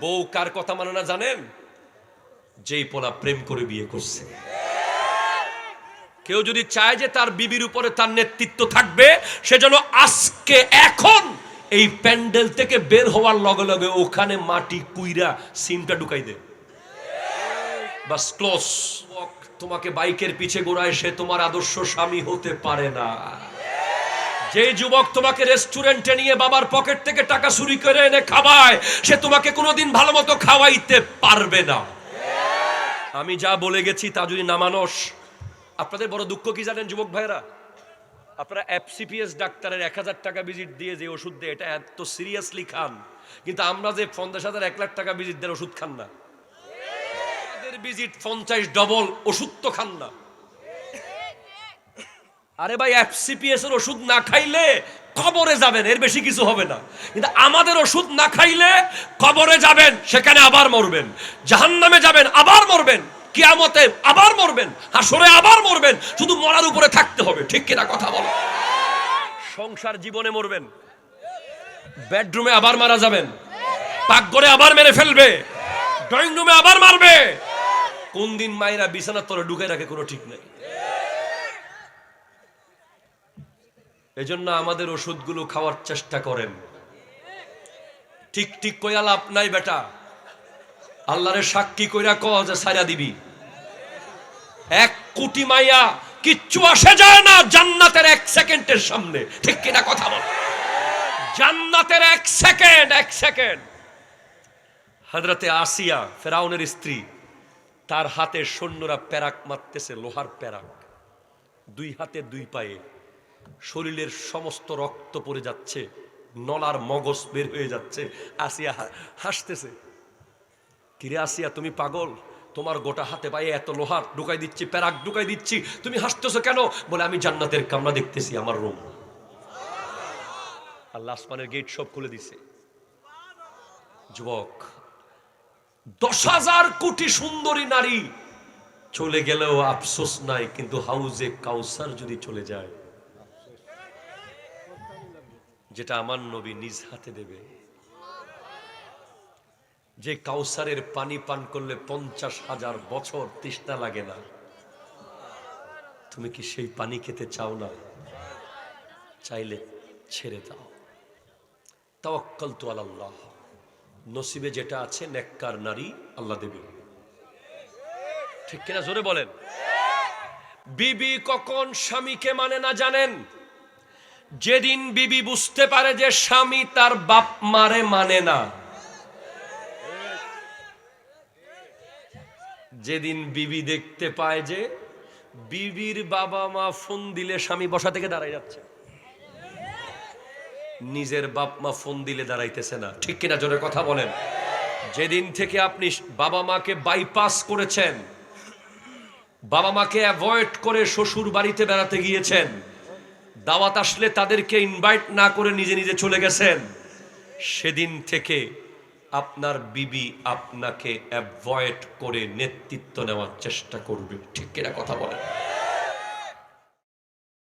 বউ কার কথা মানে না জানেন? যেই পোলা প্রেম করে বিয়ে করছে। কেউ যদি চায় যে তার বিবির উপরে তার নেতৃত্ব থাকবে সেজন্য আজকে, এখন এই প্যান্ডেল থেকে বের হওয়ার লগে লগে ওখানে মাটি কুইরা সিমটা ঢুকাই দে বাস ক্লোজ। তোমাকে বাইকের পিছে গোড়ায় সে তোমার আদর্শ স্বামী হতে পারে না। যে যুবক তোমাকে রেস্টুরেন্টে নিয়ে বাবার পকেট থেকে টাকা চুরি করে এনে খাওয়ায়, সে তোমাকে কোনোদিন ভালো মতো খাওয়াইতে পারবে না। আমি যা বলে গেছি তা যদি না মানস আপনাদের বড় দুঃখ কি জানেন যুবক ভাইরা আপনারা এফসিপিএস ডাক্তারের এক হাজার টাকা ভিজিট দিয়ে যে ওষুধ দেয়, এটা এত সিরিয়াসলি খান। কিন্তু আমরা যে পঞ্চাশ হাজার, এক লাখ টাকা ভিজিট দেন ওষুধ খান না। ভিজিট পঞ্চাশ ডবল ওষুধ তো খান না। আরে ভাই এফসিপিএস এর ওষুধ না খাইলে কবরে যাবেন, এর বেশি কিছু হবে না। কিন্তু আমাদের ওষুধ না খাইলে কবরে যাবেন, সেখানে আবার মরবেন। জাহান্নামে যাবেন, আবার মরবেন। কিয়ামতে আবার মরবেন হাসরে আবার মরবেন। শুধু মরার উপরে থাকতে হবে, ঠিক কিনা কথা বলো? সংসার জীবনে মরবেন। বেডরুমে আবার মারা যাবেন। পাকঘরে আবার মেরে ফেলবে। ড্রয়িং রুমে আবার মারবে। কোন দিন মায়েরা বিছানার তলে ঢুকে রাখে কোনো ঠিক নেই। এজন্য আমাদের ওষুধগুলো খাওয়ার চেষ্টা করেন। ঠিক ঠিক কইয়া লাভ নাই বেটা। আল্লাহরে সাক্ষী কইরা ক যে সারা দিবি। এক কোটি মাইয়া কিচ্ছু আসে যায় না জান্নাতের এক সেকেন্ডের সামনে। ঠিক কিনা কথা বল। জান্নাতের এক সেকেন্ড এক সেকেন্ড। হজরতে আসিয়া, ফেরাউনের স্ত্রী, তার হাতে সৈন্যরা প্যারাক মারতেছে, লোহার প্যারাক। দুই হাতে, দুই পায়ে। শরীরের সমস্ত রক্ত পড়ে যাচ্ছে, নলার মগজ বের হয়ে যাচ্ছে, আসিয়া হাসতেছে। কিরে আসিয়া, তুমি পাগল? তোমার গোটা হাতে পায়ে এত লোহার ঢুকাই দিচ্ছি, প্যারাক ঢুকাই দিচ্ছি, তুমি হাসতেছো কেন? বলে আমি জান্নাতের কামরা দেখতেছি, আমার রুম। আল্লাহ আসমানের গেট সব খুলে দিছে। যুবক, দশ হাজার কোটি সুন্দরী নারী চলে গেলেও আফসোস নাই, কিন্তু হাউজে কাউসার যদি চলে যায় যেটা আমার নবী নিজ হাতে দেবে। যে কাউসারের পানি পান করলে পঞ্চাশ হাজার বছর তৃষ্ণা লাগে না। তুমি কি সেই পানি খেতে চাও না? চাইলে ছেড়ে দাও। তাওয়াক্কাল তো আল্লাহ নসিবে যেটা আছে, নেককার নারী আল্লাহ দেবে। ঠিক কিনা জোরে বলেন? বিবি কখন স্বামীকে মানে না জানেন? যেদিন বিবি বুঝতে পারে যে স্বামী তার বাপ মারে মানে না। যেদিন বিবি দেখতে পায় যে বিবির বাবা মা ফোন দিলে স্বামী বসা থেকে দাঁড়ায় যাচ্ছে। নিজের বাপ মা ফোন দিলে দাঁড়াইতেছে না। ঠিক কিনা জোরে কথা বলেন। যেদিন থেকে আপনি বাবা মাকে বাইপাস করেছেন, বাবা মাকে অ্যাভয়েড করে শ্বশুর বাড়িতে বেড়াতে গিয়েছেন দাওয়াত আসলে তাদেরকে ইনভাইট না করে নিজে নিজে চলে গেছেন। সেদিন থেকে আপনার বিবি আপনাকে অ্যাভয়েড করে নেতৃত্ব নেওয়ার চেষ্টা করবে। ঠিক কিনা কথা বলেন?